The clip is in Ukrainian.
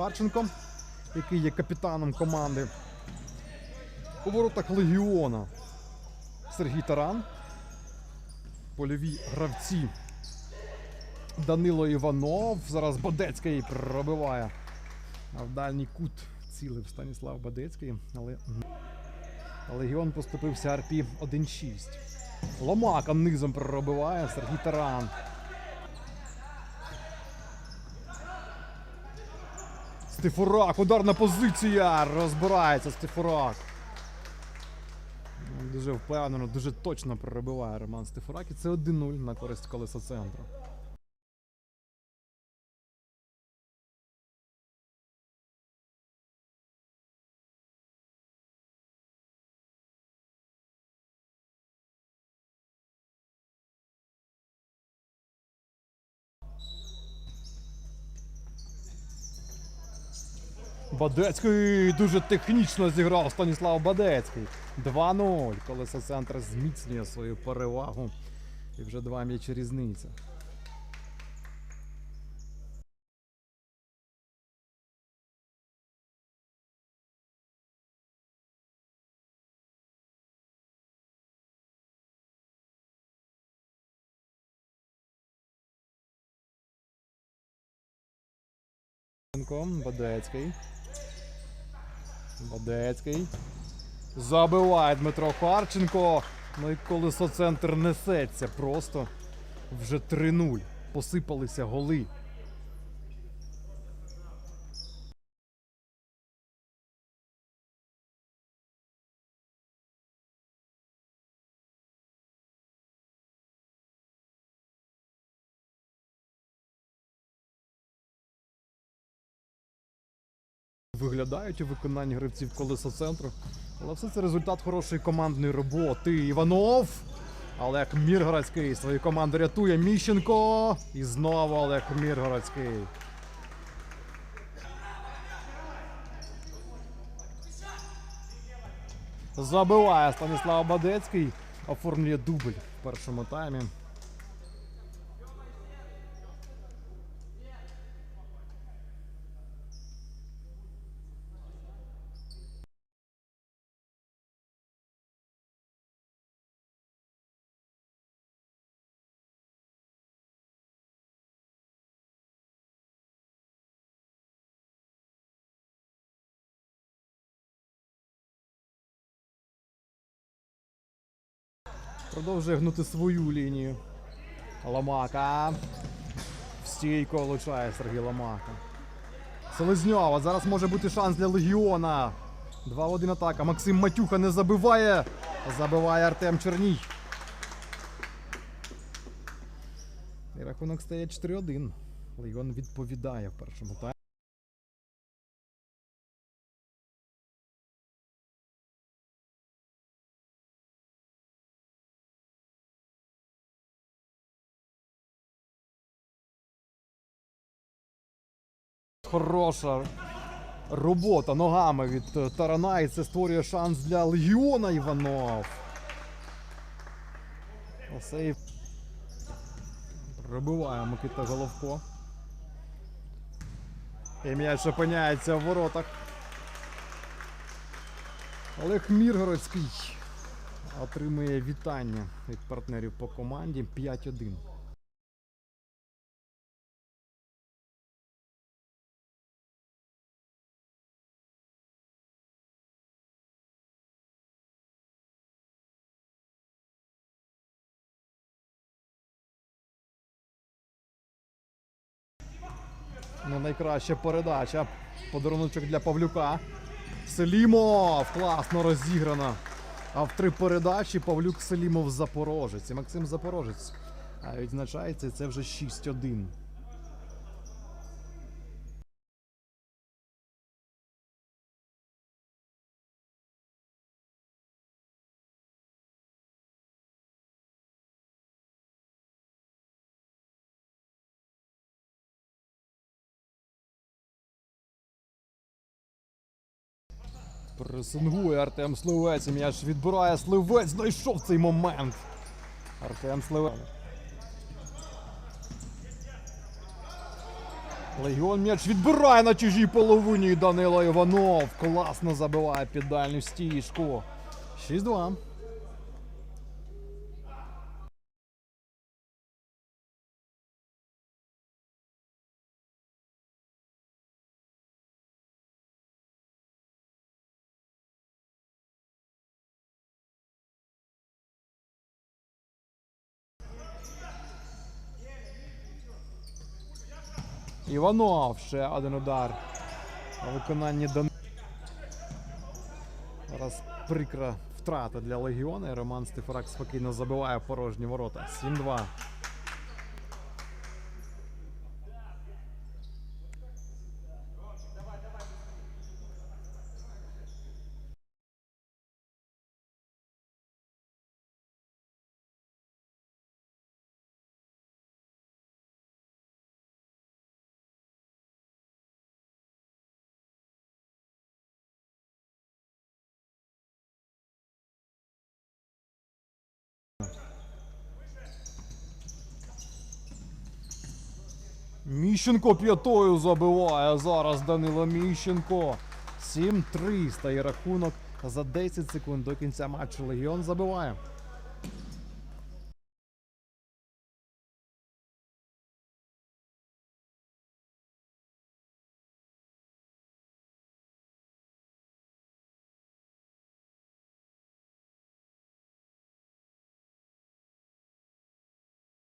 Харченко, який є капітаном команди. У воротах Легіона Сергій Таран. Польові гравці. Данило Іванов. Зараз Бодецький пробиває. А в дальній кут цілив Станіслав Бодецький. Але Легіон поступився Арпі 1-6. Ломака низом пробиває Сергій Таран. Стефурак, ударна позиція. Розбирається Стефурак. Дуже впевнено, дуже точно перебиває Роман Стефурак. І це 1-0 на користь колеса центру. Бадецький дуже технічно зіграв Станіслав Бадецький. 2-0. Колесо центр зміцнює свою перевагу. І вже два м'ячі різниця. Бадецький. Бадецький. Забиває Дмитро Харченко. Ну і колесо несеться просто. Вже 3-0. Посипалися голи. Виглядають у виконанні гравців колеса центру. Але все це результат хорошої командної роботи. Іванов. Олег Міргородський свою команду рятує. Міщенко. І знову Олег Міргородський. Забиває Станіслав Бадецький. Оформлює дубль в першому таймі. Продовжує гнути свою лінію. Ломака. В стійку влучає Сергій Ломака. Селезньова. Зараз може бути шанс для Легіона. 2-1 атака. Максим Матюха не забиває. Забиває Артем Черній. І рахунок стає 4-1. Легіон відповідає в першому таймі. Хороша робота ногами від е, Тарана, і це створює шанс для Легіона Іванов. Сейв. Пробиває Микита Головко. І м'яч опиняється в воротах. Олег Міргородський отримує вітання від партнерів по команді 5-1. Ну, найкраща передача. Подаруночок для Павлюка. Селімов! Класно розіграно. А в три передачі Павлюк Селімов Запорожець. І Максим Запорожець. А відзначається це вже 6-1. Пресингує Артем Сливець. і М'яч відбирає Сливець. Знайшов цей момент. Артем Сливець. Легіон м'яч відбирає на чужій половині Данила Іванов. Класно забиває під дальню стіжку. 6-2. Іванов ще один удар. На виконанні Дан... Зараз прикра втрата для Легіона. Роман Стефарак спокійно забиває порожні ворота. 7-2. Міщенко п'ятою забиває зараз Данило Міщенко. 7-3 стає рахунок за 10 секунд до кінця матчу. Легіон забиває.